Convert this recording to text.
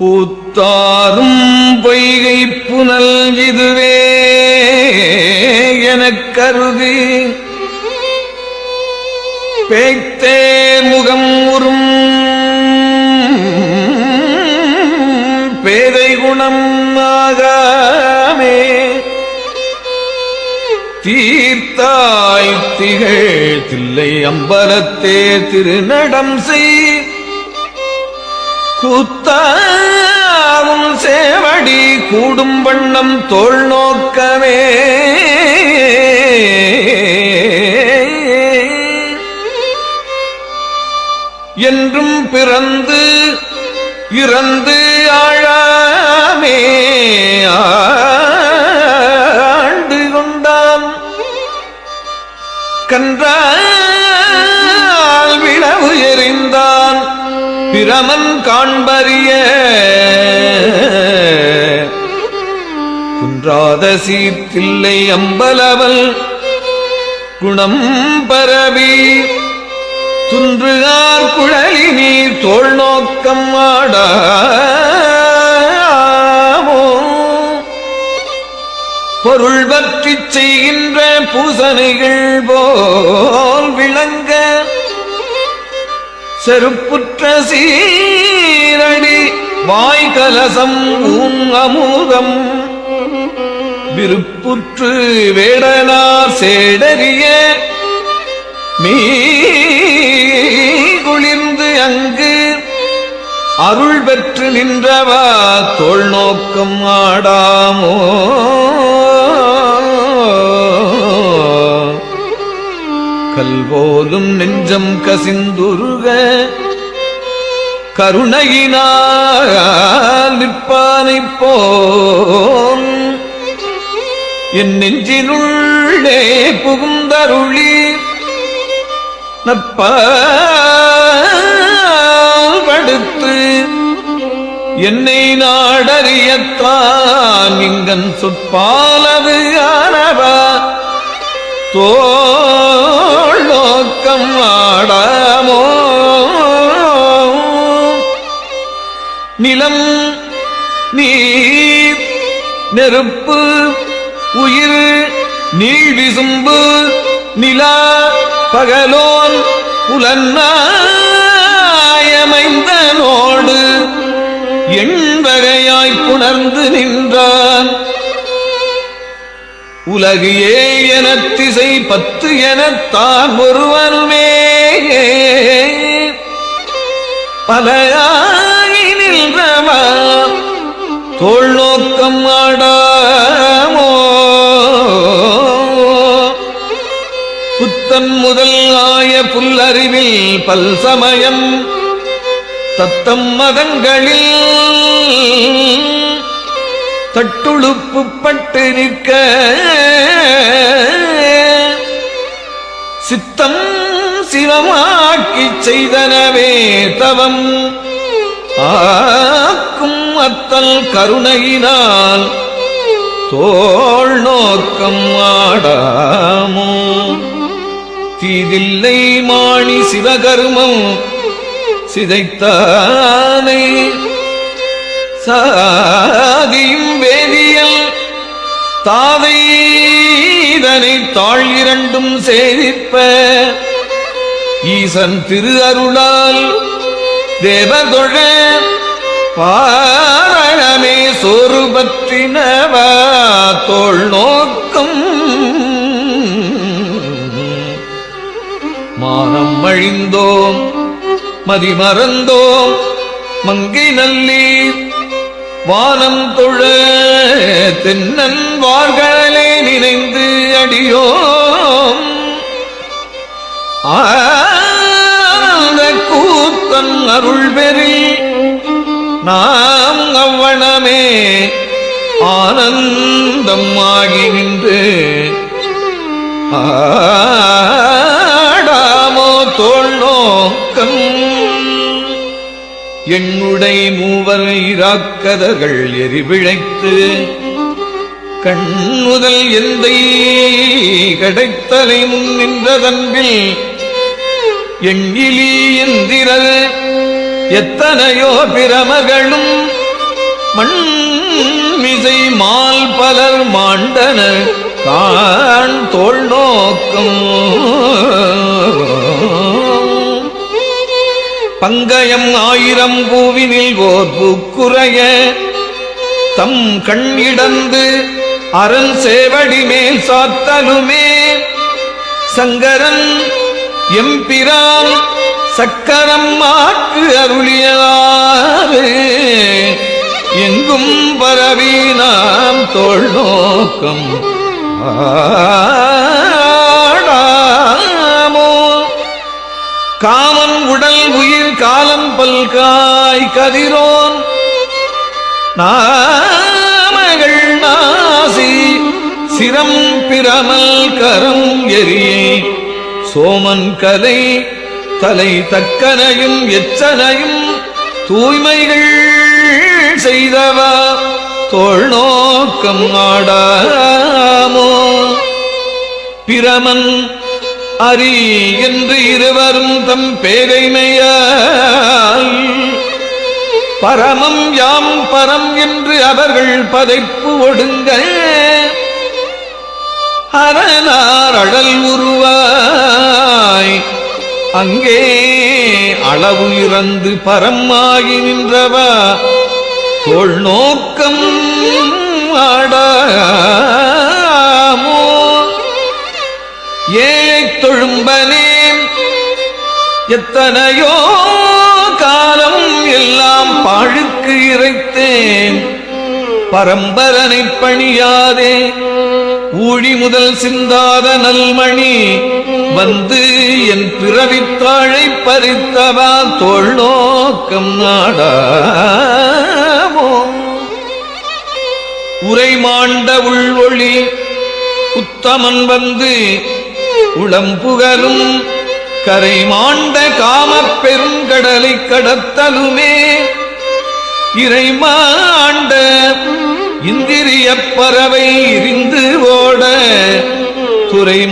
பூத்தாரும் பொய்கை புனல் இதுவே எனக் கருதி பேய்த்தே முகம் உறும் பேதை குணம் ஆகாமே. தீர்த்தாய் திகழ் தில்லை அம்பலத்தே திருநடம் செய். கூத்தாவும் சேவடி கூடும் வண்ணம் தோல் நோக்கமே. என்றும் பிறந்து இறந்து ஆழாமே. ஆண்டு கொண்டான் கன்றான் பிரமன் காண்பறிய குன்றாத சீர்த்தில்லை அம்பலவல் குணம் பரவி துன்றுகார் குழலி நீர் தோல் நோக்கம் ஆடாமோ. பொருள் பற்றி செய்கின்ற பூசனைகள் போ செருப்புற்ற சீரடி வாய் கலசம் ஊன் அமுதம். விருப்புற்று வேடனார் சேடறிய மீகுளிர்ந்து அங்கு அருள் பெற்று நின்றவா தோள் நோக்கம் ஆடாமோ? கல்போலும் நெஞ்சம் கசிந்துருக. கருணையினால் நிற்பானை போல். என் நெஞ்சினுள்ளே புகுந்தருளி நற்படுத்து என்னை நாடறியத்தான் இங்கன் சொற்பாலது ஆனவா. தோ ஆடும். ஆடமோ நிலம் நீர் நெருப்பு உயிர் நீள் விசும்பு நிலா பகலோன் புலன்னாயமைந்தனோடு எண்வகையாய் புணர்ந்து நின்றான். உலகு ஏ திசை பத்து என தான் ஒருவனுமே. பலையாகி நின்றவா தோல் நோக்கம் ஆடாமோ? புத்தன் முதல் ஆய புல்லறிவில் பல் சமயம் தத்தம் மதங்களில் தட்டுழுப்பு பட்டு நிற்க. சித்தம் சிவமாக்கி செய்தனவே தவம். ஆக்கும் அத்தல் கருணையினால் தோல் நோக்கம் ஆடாமோ. தீதில்லை மாணி சிவகர்மம் சிதைத்தானே. சாதியும் வேதியல் தாவை இதனை தாழ் இரண்டும் சேதிப்ப ஈசன் திரு அருளால் தேவதொழ பாரணமே சொருபத்தினவா தோல் நோக்கம். மானம் அழிந்தோம் மதிமறந்தோம் மங்கை நல்லீர் வானம் தொழ தென்னன் வார்களே நினைந்து அடியோம். ஆனந்த கூத்தன் அருள் பெறி நாம் அவ்வளமே ஆனந்தம் ஆகி நின்று ஆடாமோ தோல் நோக்கம். எண்ணுடை மூவர் இராக்கதர்கள் எரிவிழைத்து கண்ணுதல் எந்தை கடைத்தலை முன் நின்றதன்பில் எண்ணிலி எந்திரல் எத்தனையோ பிரமகளும் மண்மிசை மால் பலர் மாண்டன தான் தோல் நோக்கம். பங்கயம் ஆயிரம் பூவினில் ஓர் பூக்குறைய தம் கண் இடந்து அரண் சேவடி மேல் சாத்தலுமே. சங்கரன் எம்பிரான் சக்கரம் மாற்று அருளியலாறு எங்கும் பரவி நாம் தோல் நோக்கம் ஆ. காமன் உடல் உயிர் காலம் பல்காய் கதிரோன். நாமகள் நாசி சிரம் பிரமல் கரம் எரியே. சோமன் கலை தலை தக்கனையும் எச்சனையும் தூய்மைகள் செய்தவா தோல் நோக்கம் ஆடாமோ பிரமன் அரி என்று இருவரும் தம் பேரைமையால் பரமம் யாம் பரம் என்று அவர்கள் பதைப்பு ஒடுங்க. அரணார் அடல் உருவாய். அங்கே அளவு இறந்து பரமாகி நின்றவா. தோல் நோக்கம் ஆடாமோ. ஏ தொழும்பனே எத்தனையோ காலம் எல்லாம் பாழுக்கு இறைத்தேன். பரம்பரனை பணியாதே ஊழி முதல் சிந்தாத நல்மணி வந்து என் பிறவித்தாழை பறித்தவா தோள் நாடாமோ? உரை மாண்ட உள்வொளி உத்தமன் வந்து உளம்புகரும் கரை மாண்ட காமப் பெருங்கடலை கடத்தலுமே. இறை மாண்ட இந்திரிய பறவை இருந்து ஓட துறை